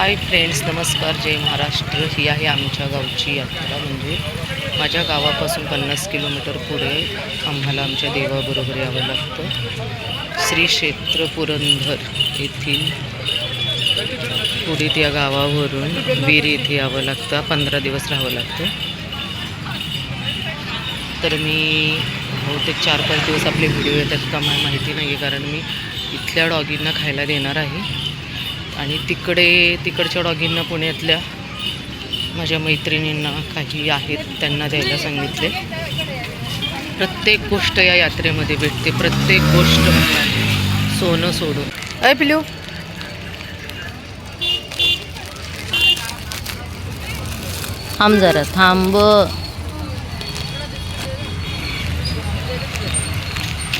Hi friends नमस्कार जय महाराष्ट्र. ही आहे आमच्या गावची यात्रा म्हणजे माझ्या गावापासून पन्नास किलोमीटर पुढे आम्हाला आमच्या देवाबरोबर यावं लागतं. श्री क्षेत्र पुरंदर येथील पुढीत या गावावरून वीर येथे यावं लागतं. पंधरा दिवस राहावं लागतं. तर मी बहुतेक चार पाच दिवस आपले व्हिडिओ येतात का मला माहिती नाही आहे कारण मी इथल्या डॉगींना खायला देणार आहे. आणि तिकडे तिकडच्या डॉगींना पुण्यातल्या माझ्या मैत्रिणींना काही आहेत त्यांना द्यायला सांगितले. प्रत्येक गोष्ट या यात्रेमध्ये भेटते प्रत्येक गोष्ट सोनं सोडून. अय पिल्यू थांब जरा थांब.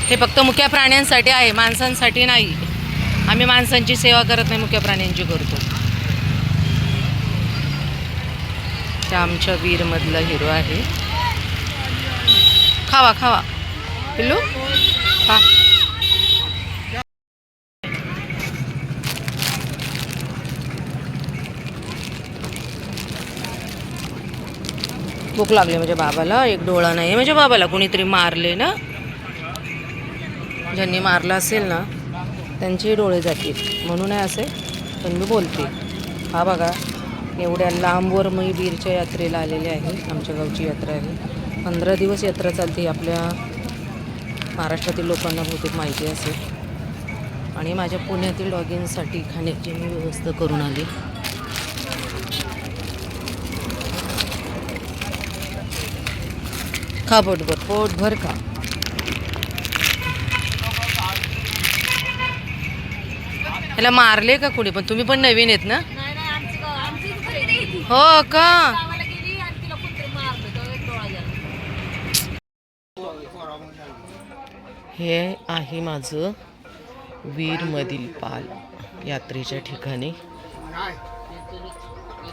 हे फक्त मुख्या प्राण्यांसाठी आहे माणसांसाठी नाही. आम्ही माणसांची सेवा करत नाही मुख्य प्राण्यांची करतो. त्या आमच्या वीरमधला हिरो आहे. खावा खावा. पिल्लू? खा. भूक लागली म्हणजे बाबाला एक डोळा नाही म्हणजे बाबाला कोणीतरी मारले ना? ज्यांनी मारला असेल ना? त्यांचेही डोळे जातील. म्हणून आहे असे पण मी बोलते हा बघा एवढ्या लांबवर मी बीरच्या यात्रेला आलेले आहे. आमच्या गावची यात्रा आहे. पंधरा दिवस यात्रा चालते आपल्या महाराष्ट्रातील लोकांना बहुतेक माहिती असेल. आणि माझ्या पुण्यातील डॉगींसाठी खाण्याची मी व्यवस्था करून आली. खा पोटभर पोटभर खा. ह्याला मारले का कुणी? पण तुम्ही पण नवीन आहेत ना? नाही नाही आमची गाव आमचीच खरेदी आहे ती. हो का? हे आहे माझं वीरमधील पाल यात्रेच्या ठिकाणी.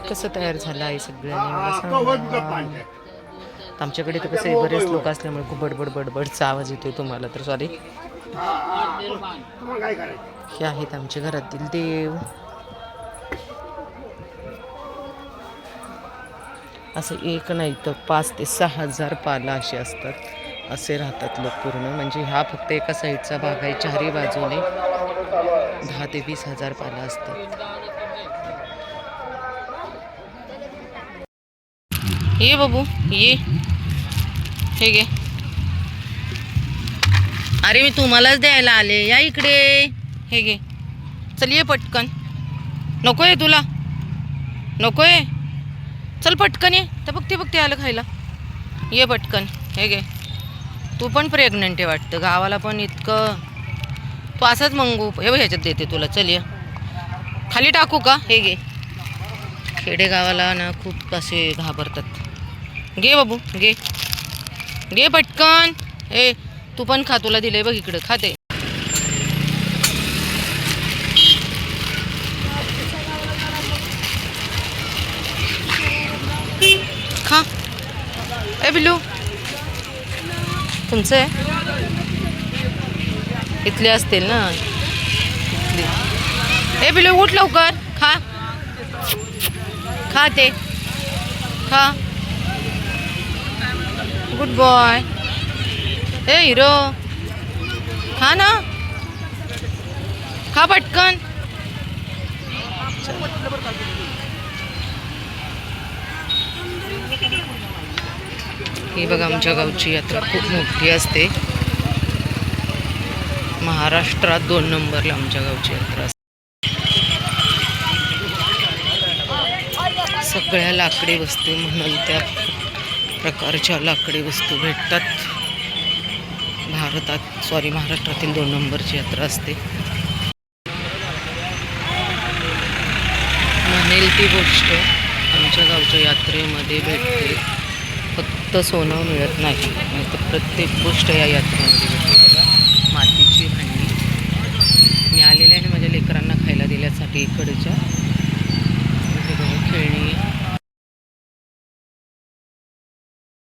कसं तयार झालं आहे सगळ्यांनी मला सांगा. तर आमच्याकडे तर कसं बरेच लोक असल्यामुळे खूप बडबड बडबडचा आवाज येतोय तुम्हाला तर सॉरी हे आहेत आमच्या घरातील देव. असं एक नाही तर पाच ते सहा हजार पाला असे असतात. असे राहतात लोक पूर्ण. म्हणजे हा फक्त एका साईडचा भाग आहे चारही बाजूने. दहा ते वीस हजार पाला असतात. ये बाबू ये. हे घे. अरे मी तुम्हालाच द्यायला आले. या इकडे. हे घे. चल ये पटकन. नको आहे तुला. नको आहे चल पटकन ये. तर बघते बघते आलं खायला. ये पटकन. हे घे. तू पण प्रेग्नंट आहे वाटतं. गावाला पण इतकं. तू असंच मंगू. हे ह्याच्यात देते तुला. चल ये. खाली टाकू का? हे घे. खेडेगावाला ना खूप असे घाबरतात. घे बाबू घे. घे पटकन. ए तू पण खा तुला दिले बघ इकडं खाते खा. ए बिलू तुमचं आहे? इथले असतील ना. ए बिलू उठ लवकर. खा. खा ते. खा. Good boy. ए हिरो. खा ना. खा पटकन. ही बघा आमच्या गावची यात्रा खूप मोठी असते. महाराष्ट्रात दोन नंबरला आमच्या गावची यात्रा असते. सगळ्या लाकडी वस्तू म्हणाल त्या प्रकारच्या लाकडी वस्तू भेटतात. भारतात सॉरी महाराष्ट्रातील दोन नंबरची यात्रा असते. म्हणेल ती गोष्ट आमच्या गावच्या यात्रेमध्ये भेटते. फक्त सोनं मिळत नाही. तर प्रत्येक गोष्ट या यात्रेमध्ये भेटते. बघा मातीची भांडी. मी आलेल्या माझ्या लेकरांना खायला दिल्यासाठी इकडच्या.